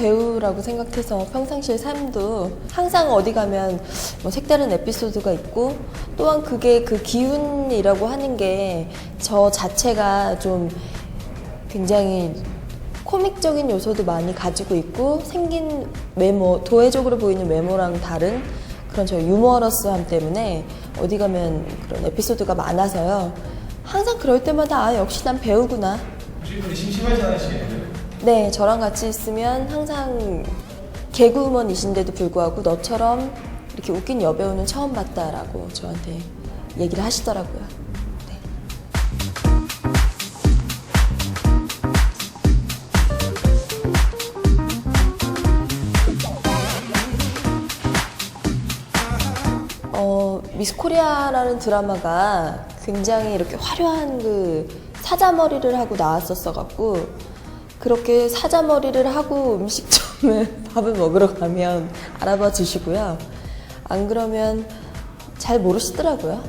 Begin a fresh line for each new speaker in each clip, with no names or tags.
배우라고 생각해서 평상시의 삶도 항상 어디 가면 뭐 색다른 에피소드가 있고 또한 그게 그 기운이라고 하는 게 저 자체가 좀 굉장히 코믹적인 요소도 많이 가지고 있고 생긴 외모, 도회적으로 보이는 외모랑 다른 그런 저 유머러스함 때문에 어디 가면 그런 에피소드가 많아서요. 항상 그럴 때마다 아 역시 난 배우구나.
주인분이 심심하지 않으시겠어요?
네, 저랑 같이 있으면 항상 개그우먼이신데도 불구하고 너처럼 이렇게 웃긴 여배우는 처음 봤다라고 저한테 얘기를 하시더라고요. 네. 어, 미스 코리아라는 드라마가 굉장히 이렇게 화려한 그 사자머리를 하고 나왔었어 갖고 그렇게 사자머리를 하고 음식점을 밥을 먹으러 가면 알아봐 주시고요. 안 그러면 잘 모르시더라고요.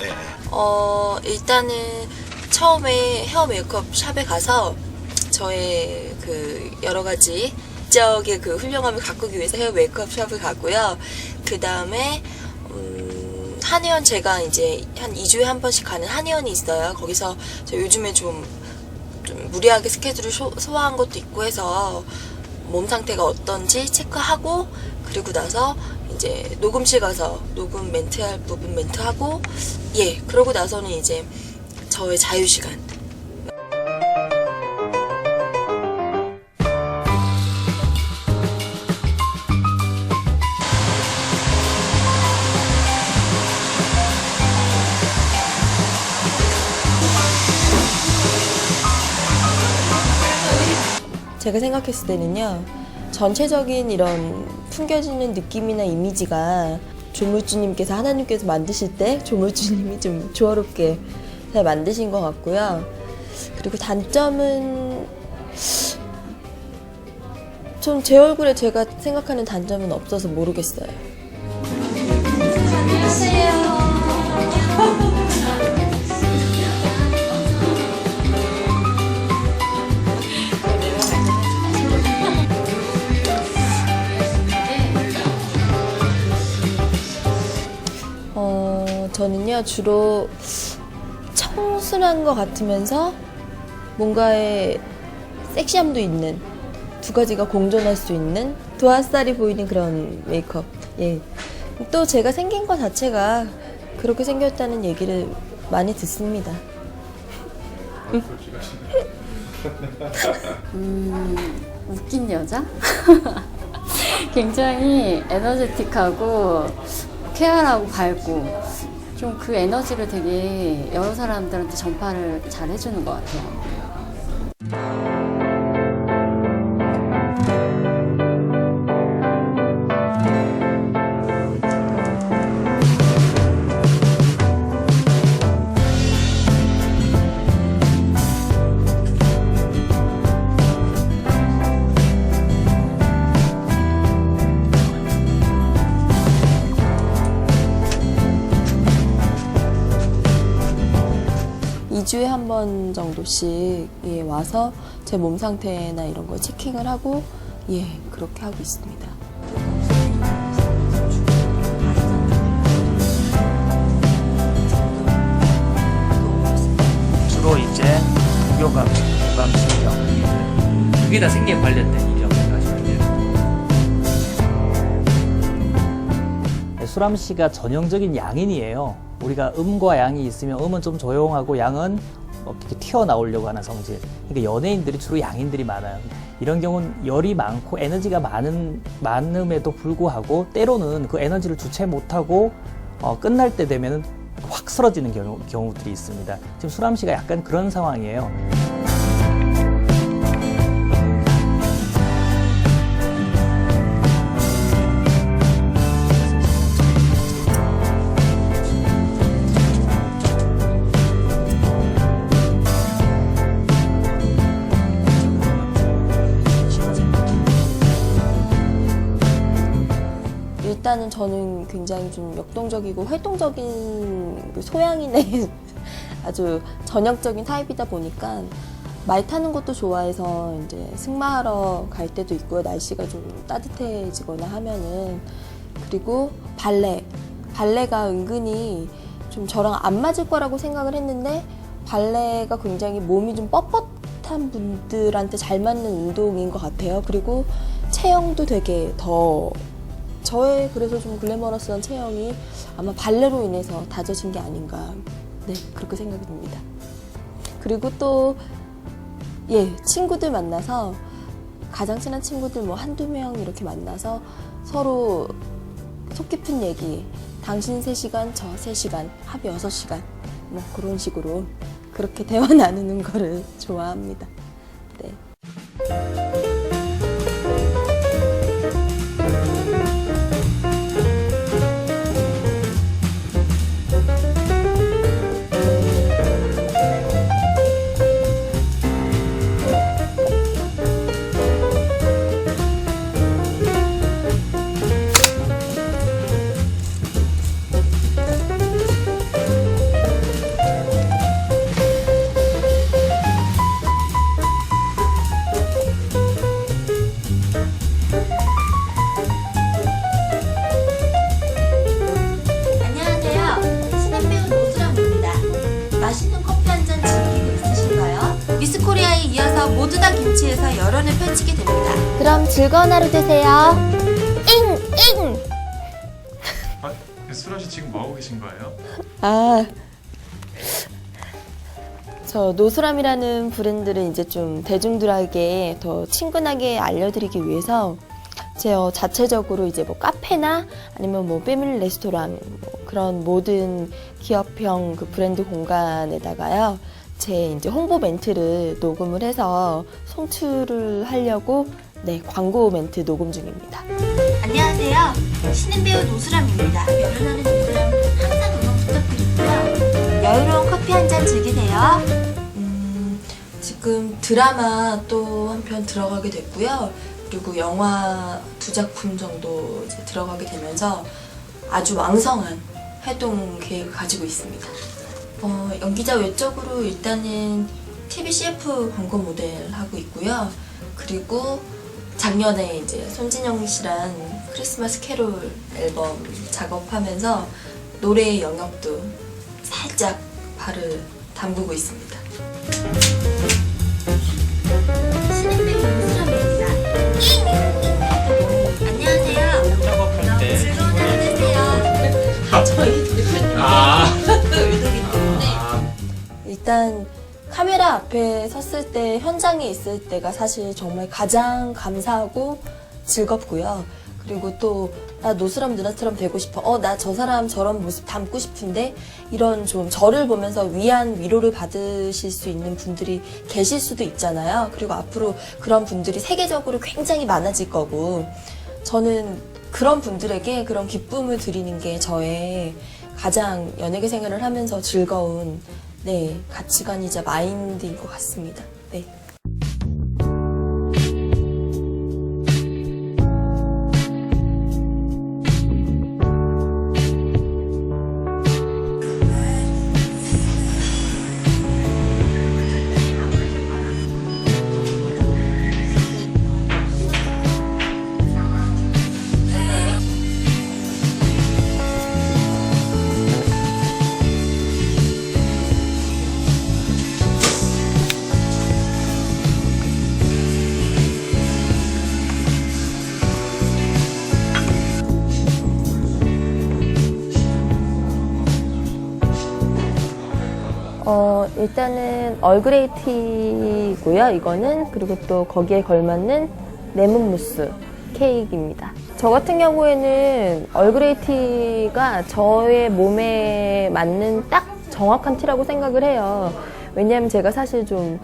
네. 네.
어, 일단은 처음에 헤어 메이크업 샵에 가서 저의 그 여러 가지 지적의 그 훌륭함을 가꾸기 위해서 헤어 메이크업 샵을 가고요. 그 다음에 음, 한의원 제가 이제 한 2주에 한 번씩 가는 한의원이 있어요. 거기서 저 요즘에 좀, 좀 무리하게 스케줄을 쇼- 소화한 것도 있고 해서 몸 상태가 어떤지 체크하고 그리고 나서 이제 녹음실 가서 녹음 멘트 할 부분 멘트 하고 예 그러고 나서는 이제 저의 자유 시간. 제가 생각했을 때는요 전체적인 이런 풍겨지는 느낌이나 이미지가 조물주님께서 하나님께서 만드실 때 조물주님이 좀 조화롭게 잘 만드신 것 같고요. 그리고 단점은 좀 제 얼굴에 제가 생각하는 단점은 없어서 모르겠어요. 어, 저는요, 주로 청순한 것 같으면서 뭔가의 섹시함도 있는 두 가지가 공존할 수 있는 도화살이 보이는 그런 메이크업. 예. 또 제가 생긴 것 자체가 그렇게 생겼다는 얘기를 많이 듣습니다.
웃긴 여자? 굉장히 에너제틱하고 쾌활하고 밝고 좀 그 에너지를 되게 여러 사람들한테 전파를 잘 해주는 것 같아요.
이주에 한 번 정도씩 예, 와서 제 몸 상태나 이런 걸 체킹을 하고 예, 그렇게 하고 있습니다.
주로 이제 부교감, 구강신경 그게 다 생기에 관련된 일이라고 생각하시면 돼요. 네, 수람 씨가 전형적인 양인이에요. 우리가 음과 양이 있으면 음은 좀 조용하고 양은 뭐 이렇게 튀어나오려고 하는 성질. 그러니까 연예인들이 주로 양인들이 많아요. 이런 경우는 열이 많고 에너지가 많은 많음에도 불구하고 때로는 그 에너지를 주체 못하고 어, 끝날 때 되면은 확 쓰러지는 경우, 경우들이 있습니다. 지금 수람 씨가 약간 그런 상황이에요.
일단은 저는 굉장히 좀 역동적이고 활동적인 그 소양인의 아주 전형적인 타입이다 보니까 말 타는 것도 좋아해서 이제 승마하러 갈 때도 있고요. 날씨가 좀 따뜻해지거나 하면은 그리고 발레 발레가 은근히 좀 저랑 안 맞을 거라고 생각을 했는데 발레가 굉장히 몸이 좀 뻣뻣한 분들한테 잘 맞는 운동인 것 같아요. 그리고 체형도 되게 더 저의 그래서 좀 글래머러스한 체형이 아마 발레로 인해서 다져진 게 아닌가 네 그렇게 생각이 듭니다. 그리고 또 예, 친구들 만나서 가장 친한 친구들 뭐 한두 명 이렇게 만나서 서로 속 깊은 얘기, 당신 3시간, 저 3시간, 합 6시간, 뭐 그런 식으로 그렇게 대화 나누는 거를 좋아합니다. 네.
이어서 모두 다 김치에서 열연을 펼치게 됩니다.
그럼 즐거운 하루 되세요. 잉! 잉!
아, 수라 씨 지금 뭐 하고 계신 거예요?
아, 저 노스람이라는 브랜드를 이제 좀 대중들에게 더 친근하게 알려드리기 위해서 제 어, 자체적으로 이제 뭐 카페나 아니면 뭐 패밀리 레스토랑 뭐 그런 모든 기업형 그 브랜드 공간에다가요 제 이제 홍보 멘트를 녹음을 해서 송출을 하려고 네 광고 멘트 녹음 중입니다.
안녕하세요. 신인 배우 노수람입니다. 열연하는 노수람 항상 응원 부탁드리고요. 여유로운 커피 한 잔 즐기세요.
음, 지금 드라마 또 한 편 들어가게 됐고요. 그리고 영화 두 작품 정도 이제 들어가게 되면서 아주 왕성한 활동 계획을 가지고 있습니다. 어, 연기자 외적으로 일단은 TV CF 광고 모델 하고 있고요. 그리고 작년에 이제 손진영 씨랑 크리스마스 캐롤 앨범 작업하면서 노래 영역도 살짝 발을 담그고 있습니다. 일단 카메라 앞에 섰을 때 현장에 있을 때가 사실 정말 가장 감사하고 즐겁고요. 그리고 또 나 노스람 누나처럼 되고 싶어. 어, 나 저 사람 저런 모습 담고 싶은데 이런 좀 저를 보면서 위안 위로를 받으실 수 있는 분들이 계실 수도 있잖아요. 그리고 앞으로 그런 분들이 세계적으로 굉장히 많아질 거고 저는 그런 분들에게 그런 기쁨을 드리는 게 저의 가장 연예계 생활을 하면서 즐거운 네 가치관이자 마인드인 것 같습니다. 네. 일단은 얼그레이 티고요. 이거는 그리고 또 거기에 걸맞는 레몬 무스 케이크입니다. 저 같은 경우에는 얼그레이 티가 저의 몸에 맞는 딱 정확한 티라고 생각을 해요. 왜냐하면 제가 사실 좀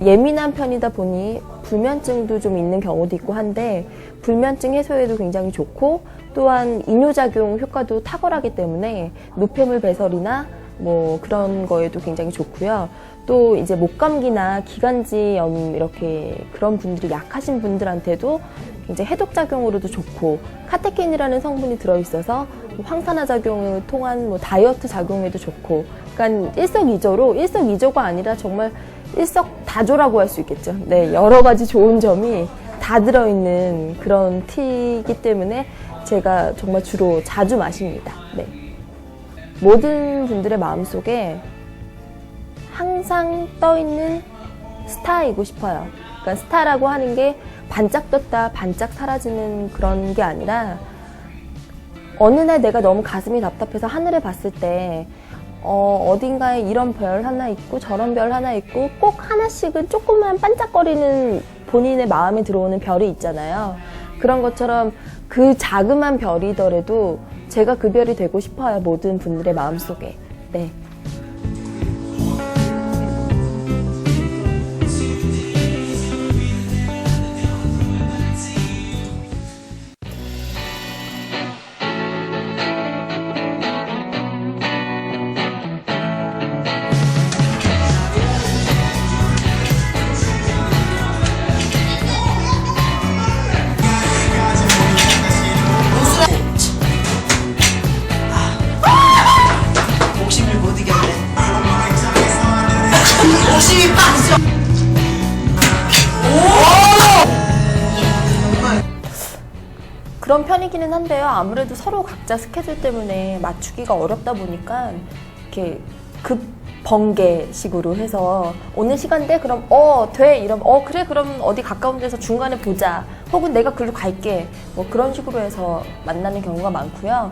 예민한 편이다 보니 불면증도 좀 있는 경우도 있고 한데 불면증 해소에도 굉장히 좋고 또한 이뇨작용 효과도 탁월하기 때문에 노폐물 배설이나 뭐 그런 거에도 굉장히 좋고요. 또 이제 목감기나 기관지염 이렇게 그런 분들이 약하신 분들한테도 굉장히 해독 작용으로도 좋고 카테킨이라는 성분이 들어 있어서 황산화 작용을 통한 뭐 다이어트 작용에도 좋고 그러니까 일석이조로 일석이조가 아니라 정말 일석다조라고 할 수 있겠죠. 네, 여러 가지 좋은 점이 다 들어 있는 그런 티이기 때문에 제가 정말 주로 자주 마십니다. 네. 모든 분들의 마음속에 항상 떠있는 스타이고 싶어요. 그러니까 스타라고 하는 게 반짝 떴다 반짝 사라지는 그런 게 아니라 어느 날 내가 너무 가슴이 답답해서 하늘을 봤을 때 어, 어딘가에 이런 별 하나 있고 저런 별 하나 있고 꼭 하나씩은 조금만 반짝거리는 본인의 마음에 들어오는 별이 있잖아요. 그런 것처럼 그 자그만 별이더라도 제가 그 별이 되고 싶어요. 모든 분들의 마음속에. 네. 그런 편이기는 한데요. 아무래도 서로 각자 스케줄 때문에 맞추기가 어렵다 보니까 이렇게 급 번개식으로 해서 오늘 시간대 그럼 어 돼 이러면 어 그래 그럼 어디 가까운 데서 중간에 보자 혹은 내가 글로 갈게 뭐 그런 식으로 해서 만나는 경우가 많고요.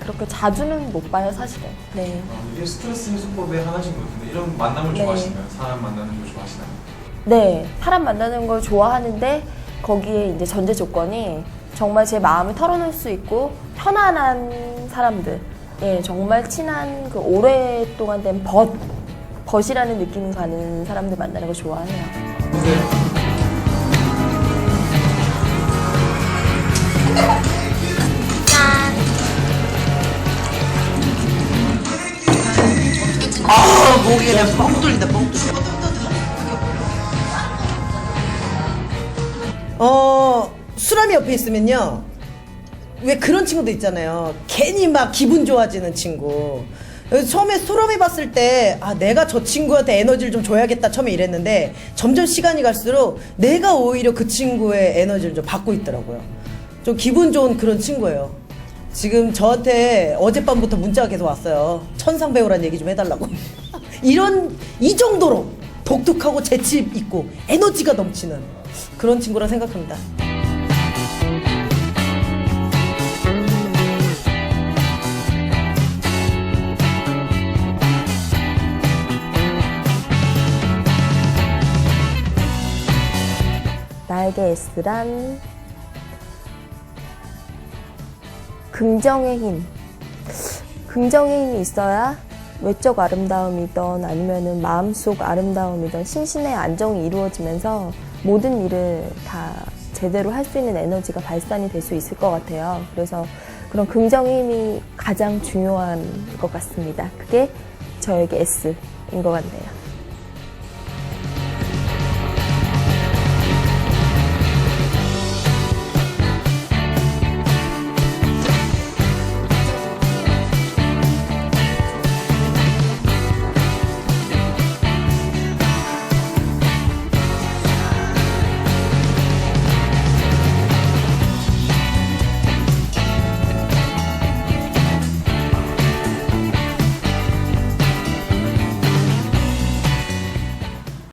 그렇게 자주는 못 봐요 사실은. 네.
이게 스트레스 해소법의 하나신 것 같은데 이런 만남을
네.
좋아하시나요? 사람 만나는 걸 좋아하시나요?
네, 사람 만나는 걸 좋아하는데 거기에 이제 전제 조건이 정말 제 마음을 털어놓을 수 있고 편안한 사람들, 예, 정말 친한 그 오랫동안 된 벗, 벗이라는 느낌을 가는 사람들 만나는 걸 좋아해요.
아, 목이 그냥 뻥 뚫린다, 뻥 뚫려.
어, 수람이 옆에 있으면요. 왜 그런 친구도 있잖아요. 괜히 막 기분 좋아지는 친구. 처음에 수람이 봤을 때, 아, 내가 저 친구한테 에너지를 좀 줘야겠다. 처음에 이랬는데, 점점 시간이 갈수록 내가 오히려 그 친구의 에너지를 좀 받고 있더라고요. 좀 기분 좋은 그런 친구예요. 지금 저한테 어젯밤부터 문자가 계속 왔어요. 천상 배우란 얘기 좀 해달라고. 이런, 이 정도로 독특하고 재치 있고 에너지가 넘치는 그런 친구라 생각합니다.
나에게 S란 긍정의 힘. 긍정의 힘이 있어야 외적 아름다움이든 아니면은 마음속 아름다움이든 신신의 안정이 이루어지면서 모든 일을 다 제대로 할 수 있는 에너지가 발산이 될 수 있을 것 같아요. 그래서 그런 긍정의 힘이 가장 중요한 것 같습니다. 그게 저에게 S인 것 같네요.